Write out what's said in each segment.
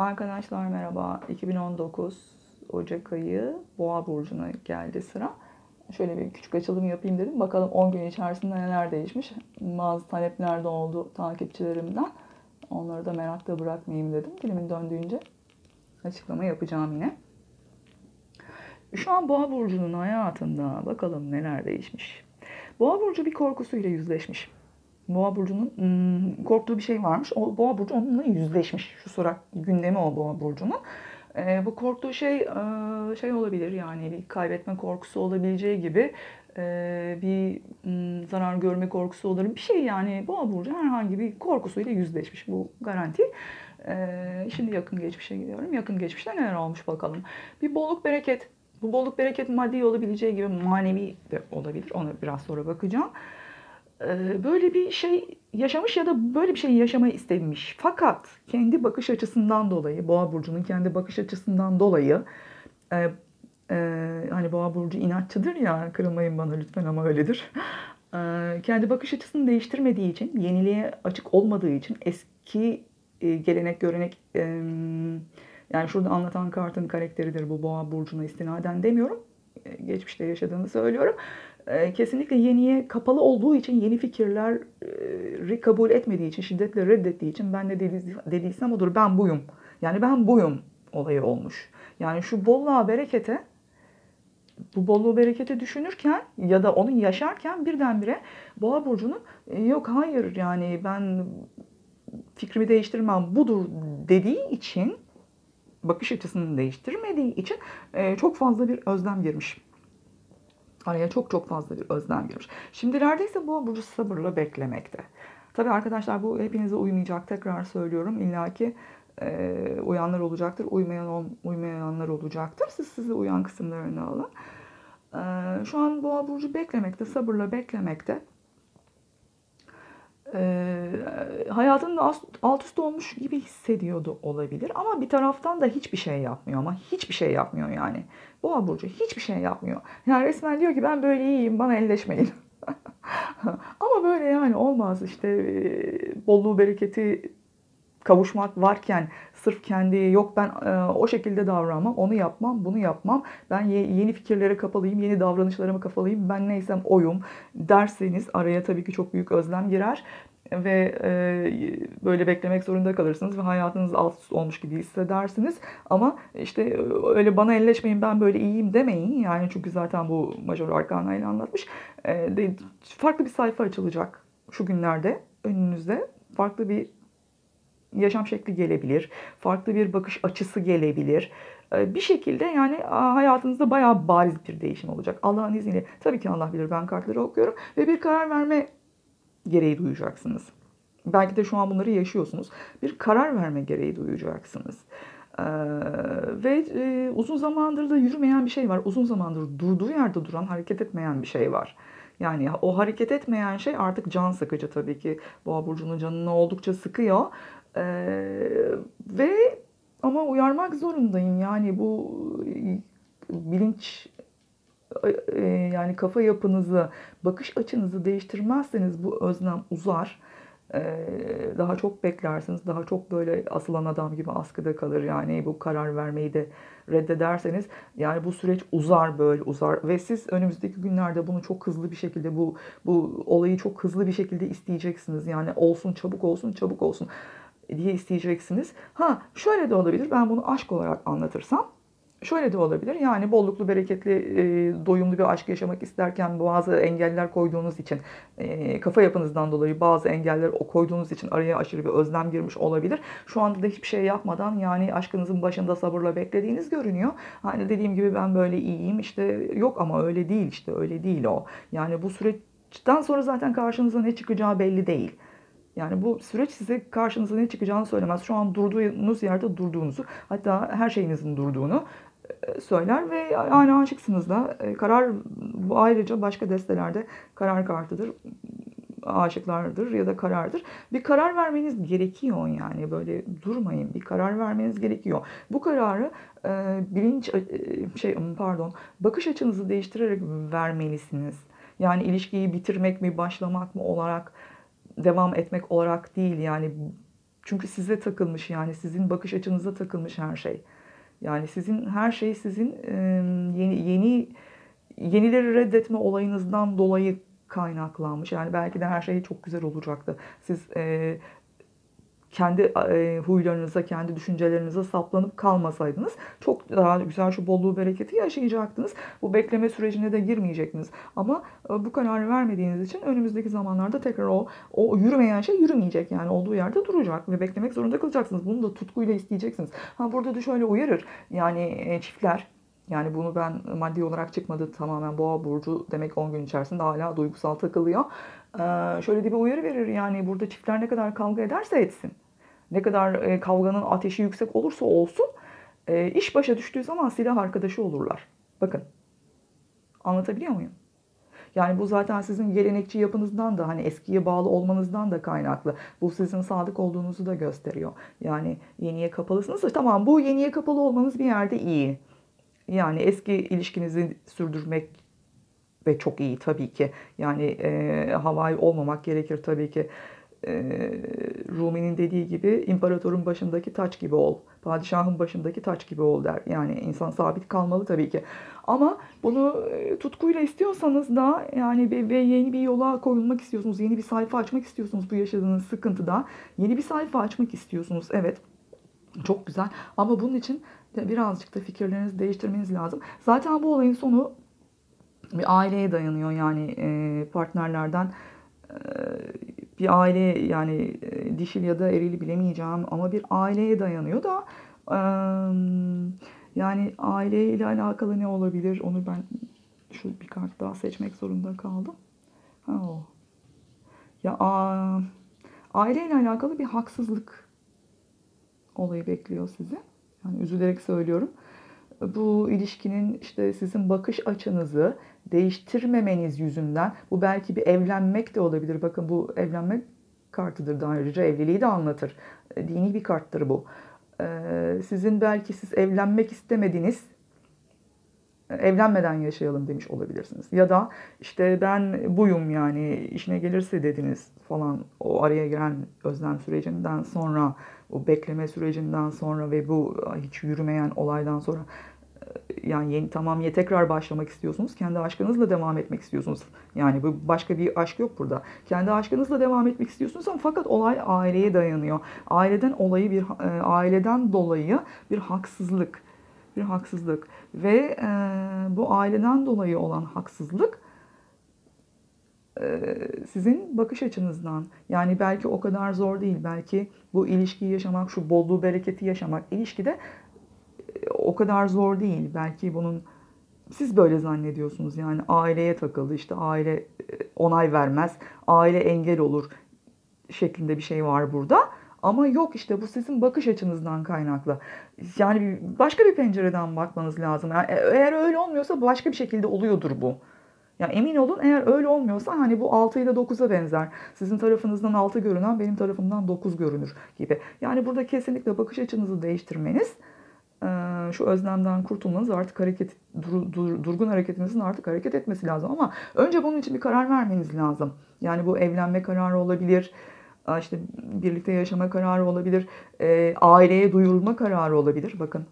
Arkadaşlar merhaba. 2019 Ocak ayı Boğa burcuna geldi sıra. Şöyle bir küçük açılım yapayım dedim. Bakalım 10 gün içerisinde neler değişmiş. Bazı talepler de oldu takipçilerimden. Onları da merakta bırakmayayım dedim. Dilimin döndüğünce açıklama yapacağım yine. Şu an Boğa burcunun hayatında bakalım neler değişmiş. Boğa burcu bir korkusuyla yüzleşmiş. Boğa burcunun hmm, korktuğu bir şey varmış. O Boğa burcu onunla yüzleşmiş. Şu sıra gündemi o Boğa burcunun. E, bu korktuğu şey e, şey olabilir yani bir kaybetme korkusu olabileceği gibi e, bir m, zarar görme korkusu olabilir. Bir şey yani Boğa burcu herhangi bir korkusuyla yüzleşmiş. Bu garanti. E, şimdi yakın geçmişe gidiyorum. Yakın geçmişte neler olmuş bakalım. Bir bolluk bereket. Bu bolluk bereket maddi olabileceği gibi manevi de olabilir. Ona biraz sonra bakacağım. Ee, böyle bir şey yaşamış ya da böyle bir şey yaşamayı istemiş. Fakat kendi bakış açısından dolayı, Boğa burcunun kendi bakış açısından dolayı e, e, hani Boğa burcu inatçıdır ya, kırılmayın bana lütfen ama öyledir. E, kendi bakış açısını değiştirmediği için, yeniliğe açık olmadığı için eski e, gelenek, görenek e, yani şurada anlatan kartın karakteridir bu Boğa burcuna istinaden demiyorum. E, geçmişte yaşadığını söylüyorum ee, kesinlikle yeniye kapalı olduğu için, yeni fikirleri kabul etmediği için, şiddetle reddettiği için ben ne dediysem odur, ben buyum. Yani ben buyum olayı olmuş. Yani şu bolluğa, berekete, bu bolluğu, bereketi düşünürken ya da onu yaşarken birdenbire Boğa Burcu'nun e, yok hayır yani ben fikrimi değiştirmem budur dediği için bakış açısını değiştirmediği için e, çok fazla bir özlem girmiş. Araya çok çok fazla bir özlem girmiş. Şimdilerde ise bu burcu sabırla beklemekte. Tabii arkadaşlar bu hepinize uymayacak. Tekrar söylüyorum. İlla ki e, uyanlar olacaktır. Uymayan uymayanlar olacaktır. Siz sizi uyan kısımlarını alın. E, şu an boğa burcu beklemekte, sabırla beklemekte e, hayatının alt üst olmuş gibi hissediyordu olabilir. Ama bir taraftan da hiçbir şey yapmıyor ama hiçbir şey yapmıyor yani. Boğa burcu hiçbir şey yapmıyor. Yani resmen diyor ki ben böyle iyiyim bana elleşmeyin. ama böyle yani olmaz işte bolluğu bereketi kavuşmak varken sırf kendi yok ben e, o şekilde davranmam, onu yapmam, bunu yapmam. Ben ye, yeni fikirlere kapalıyım, yeni davranışlarıma kapalıyım. Ben neysem oyum derseniz araya tabii ki çok büyük özlem girer ve e, böyle beklemek zorunda kalırsınız ve hayatınız alt üst olmuş gibi hissedersiniz. Ama işte öyle bana elleşmeyin ben böyle iyiyim demeyin. Yani çünkü zaten bu Major Arcana ile anlatmış. E, de, farklı bir sayfa açılacak şu günlerde önünüzde. Farklı bir yaşam şekli gelebilir. Farklı bir bakış açısı gelebilir. Ee, bir şekilde yani hayatınızda bayağı bariz bir değişim olacak. Allah'ın izniyle tabii ki Allah bilir ben kartları okuyorum ve bir karar verme gereği duyacaksınız. Belki de şu an bunları yaşıyorsunuz. Bir karar verme gereği duyacaksınız. Ee, ve e, uzun zamandır da yürümeyen bir şey var. Uzun zamandır durduğu yerde duran, hareket etmeyen bir şey var. Yani o hareket etmeyen şey artık can sıkıcı tabii ki. Boğa burcunun canını oldukça sıkıyor. Ee, ve ama uyarmak zorundayım. Yani bu bilinç e, yani kafa yapınızı, bakış açınızı değiştirmezseniz bu özlem uzar. Daha çok beklersiniz. Daha çok böyle asılan adam gibi askıda kalır. Yani bu karar vermeyi de reddederseniz yani bu süreç uzar böyle uzar ve siz önümüzdeki günlerde bunu çok hızlı bir şekilde bu bu olayı çok hızlı bir şekilde isteyeceksiniz. Yani olsun çabuk olsun çabuk olsun diye isteyeceksiniz. Ha şöyle de olabilir. Ben bunu aşk olarak anlatırsam Şöyle de olabilir. Yani bolluklu, bereketli, e, doyumlu bir aşk yaşamak isterken bazı engeller koyduğunuz için, e, kafa yapınızdan dolayı bazı engeller koyduğunuz için araya aşırı bir özlem girmiş olabilir. Şu anda da hiçbir şey yapmadan yani aşkınızın başında sabırla beklediğiniz görünüyor. Hani dediğim gibi ben böyle iyiyim işte yok ama öyle değil işte öyle değil o. Yani bu süreçten sonra zaten karşınıza ne çıkacağı belli değil. Yani bu süreç size karşınıza ne çıkacağını söylemez. Şu an durduğunuz yerde durduğunuzu, hatta her şeyinizin durduğunu söyler ve aynı aşıksınız da. E, karar bu ayrıca başka destelerde karar kartıdır. Aşıklardır ya da karardır. Bir karar vermeniz gerekiyor yani böyle durmayın. Bir karar vermeniz gerekiyor. Bu kararı e, bilinç e, şey pardon bakış açınızı değiştirerek vermelisiniz. Yani ilişkiyi bitirmek mi, başlamak mı olarak devam etmek olarak değil yani Çünkü size takılmış yani sizin bakış açınıza takılmış her şey. Yani sizin her şey sizin yeni yeni yenileri reddetme olayınızdan dolayı kaynaklanmış. Yani belki de her şey çok güzel olacaktı. Siz e, kendi e, huylarınıza, kendi düşüncelerinize saplanıp kalmasaydınız çok daha güzel şu bolluğu, bereketi yaşayacaktınız. Bu bekleme sürecine de girmeyecektiniz. Ama e, bu kararı vermediğiniz için önümüzdeki zamanlarda tekrar o o yürümeyen şey yürümeyecek. Yani olduğu yerde duracak ve beklemek zorunda kalacaksınız. Bunu da tutkuyla isteyeceksiniz. Ha burada da şöyle uyarır. Yani e, çiftler yani bunu ben maddi olarak çıkmadı tamamen boğa burcu demek 10 gün içerisinde hala duygusal takılıyor. Ee, şöyle de bir uyarı verir yani burada çiftler ne kadar kavga ederse etsin. Ne kadar e, kavganın ateşi yüksek olursa olsun e, iş başa düştüğü zaman silah arkadaşı olurlar. Bakın anlatabiliyor muyum? Yani bu zaten sizin gelenekçi yapınızdan da hani eskiye bağlı olmanızdan da kaynaklı. Bu sizin sadık olduğunuzu da gösteriyor. Yani yeniye kapalısınız. Tamam bu yeniye kapalı olmanız bir yerde iyi. Yani eski ilişkinizi sürdürmek ve çok iyi tabii ki. Yani e, havai olmamak gerekir tabii ki. E, Rumi'nin dediği gibi imparatorun başındaki taç gibi ol. Padişahın başındaki taç gibi ol der. Yani insan sabit kalmalı tabii ki. Ama bunu e, tutkuyla istiyorsanız da yani ve yeni bir yola koyulmak istiyorsunuz. Yeni bir sayfa açmak istiyorsunuz bu yaşadığınız sıkıntıda. Yeni bir sayfa açmak istiyorsunuz. Evet. Çok güzel. Ama bunun için birazcık da fikirlerinizi değiştirmeniz lazım. Zaten bu olayın sonu bir aileye dayanıyor yani e, partnerlerden bir aile yani e, dişil ya da erili bilemeyeceğim ama bir aileye dayanıyor da yani aileyle alakalı ne olabilir onu ben şu bir kart daha seçmek zorunda kaldım. Ha. Ya a, aileyle alakalı bir haksızlık olayı bekliyor sizi. Yani üzülerek söylüyorum. Bu ilişkinin işte sizin bakış açınızı değiştirmemeniz yüzünden bu belki bir evlenmek de olabilir. Bakın bu evlenmek kartıdır da ayrıca evliliği de anlatır. Dini bir karttır bu. Ee, sizin belki siz evlenmek istemediniz evlenmeden yaşayalım demiş olabilirsiniz. Ya da işte ben buyum yani işine gelirse dediniz falan o araya giren özlem sürecinden sonra o bekleme sürecinden sonra ve bu hiç yürümeyen olaydan sonra yani yeni tamam ye tekrar başlamak istiyorsunuz. Kendi aşkınızla devam etmek istiyorsunuz. Yani bu başka bir aşk yok burada. Kendi aşkınızla devam etmek istiyorsunuz ama fakat olay aileye dayanıyor. Aileden olayı bir aileden dolayı bir haksızlık bir haksızlık ve e, bu aileden dolayı olan haksızlık e, sizin bakış açınızdan yani belki o kadar zor değil belki bu ilişkiyi yaşamak şu bolluğu bereketi yaşamak ilişkide e, o kadar zor değil belki bunun siz böyle zannediyorsunuz yani aileye takıldı işte aile e, onay vermez aile engel olur şeklinde bir şey var burada ama yok işte bu sizin bakış açınızdan kaynaklı. Yani başka bir pencereden bakmanız lazım. Yani eğer öyle olmuyorsa başka bir şekilde oluyordur bu. Yani emin olun eğer öyle olmuyorsa hani bu 6 ile 9'a benzer. Sizin tarafınızdan 6 görünen benim tarafımdan 9 görünür gibi. Yani burada kesinlikle bakış açınızı değiştirmeniz şu özlemden kurtulmanız artık hareket dur, dur, durgun hareketinizin artık hareket etmesi lazım ama önce bunun için bir karar vermeniz lazım. Yani bu evlenme kararı olabilir, işte birlikte yaşama kararı olabilir, e, aileye duyurulma kararı olabilir. Bakın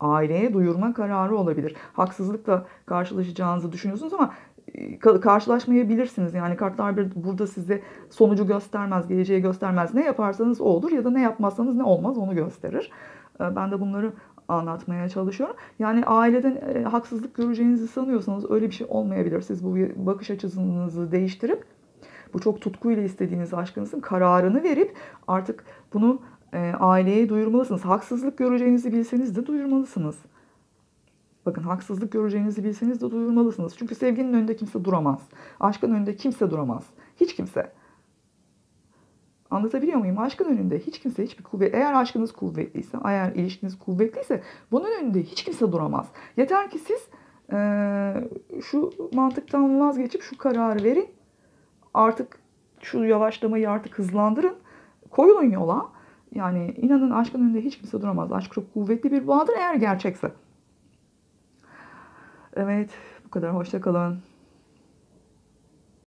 aileye duyurma kararı olabilir. Haksızlıkla karşılaşacağınızı düşünüyorsunuz ama e, karşılaşmayabilirsiniz. Yani kartlar bir burada size sonucu göstermez, geleceği göstermez. Ne yaparsanız o olur ya da ne yapmazsanız ne olmaz onu gösterir. E, ben de bunları anlatmaya çalışıyorum. Yani aileden e, haksızlık göreceğinizi sanıyorsanız öyle bir şey olmayabilir. Siz bu bakış açınızı değiştirip bu çok tutkuyla istediğiniz aşkınızın kararını verip artık bunu e, aileye duyurmalısınız. Haksızlık göreceğinizi bilseniz de duyurmalısınız. Bakın haksızlık göreceğinizi bilseniz de duyurmalısınız. Çünkü sevginin önünde kimse duramaz. Aşkın önünde kimse duramaz. Hiç kimse. Anlatabiliyor muyum? Aşkın önünde hiç kimse hiçbir kuvvet. Eğer aşkınız kuvvetliyse, eğer ilişkiniz kuvvetliyse bunun önünde hiç kimse duramaz. Yeter ki siz e, şu mantıktan vazgeçip şu kararı verin artık şu yavaşlamayı artık hızlandırın. Koyulun yola. Yani inanın aşkın önünde hiç kimse duramaz. Aşk çok kuvvetli bir bağdır eğer gerçekse. Evet bu kadar. Hoşça kalın.